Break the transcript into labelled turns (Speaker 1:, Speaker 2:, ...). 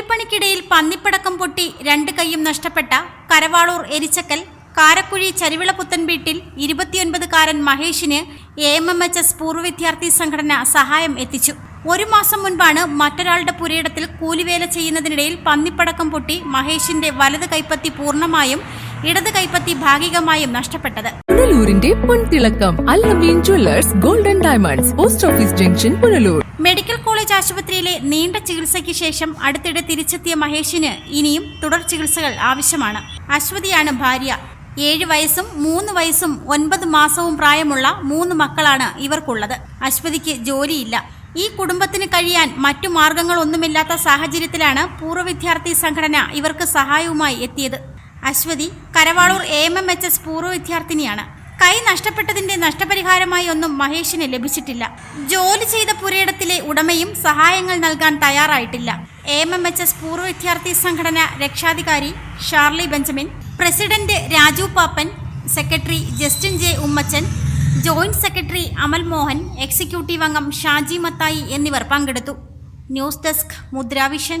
Speaker 1: കൂലിപ്പണിക്കിടയിൽ പന്നിപ്പടക്കം പൊട്ടി രണ്ട് കൈയും നഷ്ടപ്പെട്ട കരവാളൂർ എരിച്ചക്കൽ കാരക്കുഴി ചരിവിളപുത്തൻ വീട്ടിൽ ഇരുപത്തിയൊൻപതുകാരൻ മഹേഷിന് A M M H S പൂർവ വിദ്യാർത്ഥി സംഘടന സഹായം എത്തിച്ചു. ഒരു മാസം മുൻപാണ് മറ്റൊരാളുടെ പുരയിടത്തിൽ കൂലിവേല ചെയ്യുന്നതിനിടയിൽ പന്നിപ്പടക്കം പൊട്ടി മഹേഷിന്റെ വലത് കൈപ്പത്തി പൂർണമായും ഇടത് കൈപ്പത്തി ഭാഗികമായും നഷ്ടപ്പെട്ടത്.
Speaker 2: പുനലൂരിന്റെ പൊൻതിളക്കം Allameen jewellers golden diamonds post office junction Punalur.
Speaker 1: Medical college ആശുപത്രിയിലെ നീണ്ട ചികിത്സയ്ക്ക് ശേഷം അടുത്തിടെ തിരിച്ചെത്തിയ മഹേഷിന് ഇനിയും തുടർ ചികിത്സകൾ ആവശ്യമാണ്. അശ്വതിയാണ് ഭാര്യ. ഏഴ് വയസ്സും മൂന്ന് വയസ്സും ഒൻപത് മാസവും പ്രായമുള്ള മൂന്ന് മക്കളാണ് ഇവർക്കുള്ളത്. അശ്വതിക്ക് ജോലിയില്ല. ഈ കുടുംബത്തിന് കഴിയാൻ മറ്റു മാർഗങ്ങളൊന്നുമില്ലാത്ത സാഹചര്യത്തിലാണ് പൂർവ വിദ്യാർത്ഥി സംഘടന ഇവർക്ക് സഹായവുമായി എത്തിയത്. Aswathy Karavaloor A M M H S പൂർവ വിദ്യാർത്ഥിനിയാണ്. കൈ നഷ്ടപ്പെട്ടതിന്റെ നഷ്ടപരിഹാരമായി ഒന്നും മഹേഷിന് ലഭിച്ചിട്ടില്ല. ജോലി ചെയ്ത പുരയിടത്തിലെ ഉടമയും സഹായങ്ങൾ നൽകാൻ തയ്യാറായിട്ടില്ല. A M M H S പൂർവ വിദ്യാർത്ഥി സംഘടന രക്ഷാധികാരി Sharly Benjamin president Raju Pappan secretary Justin J Ummachan joint secretary Amal Mohan executive അംഗം ഷാജി മത്തായി എന്നിവർ പങ്കെടുത്തു. News desk Mudravision.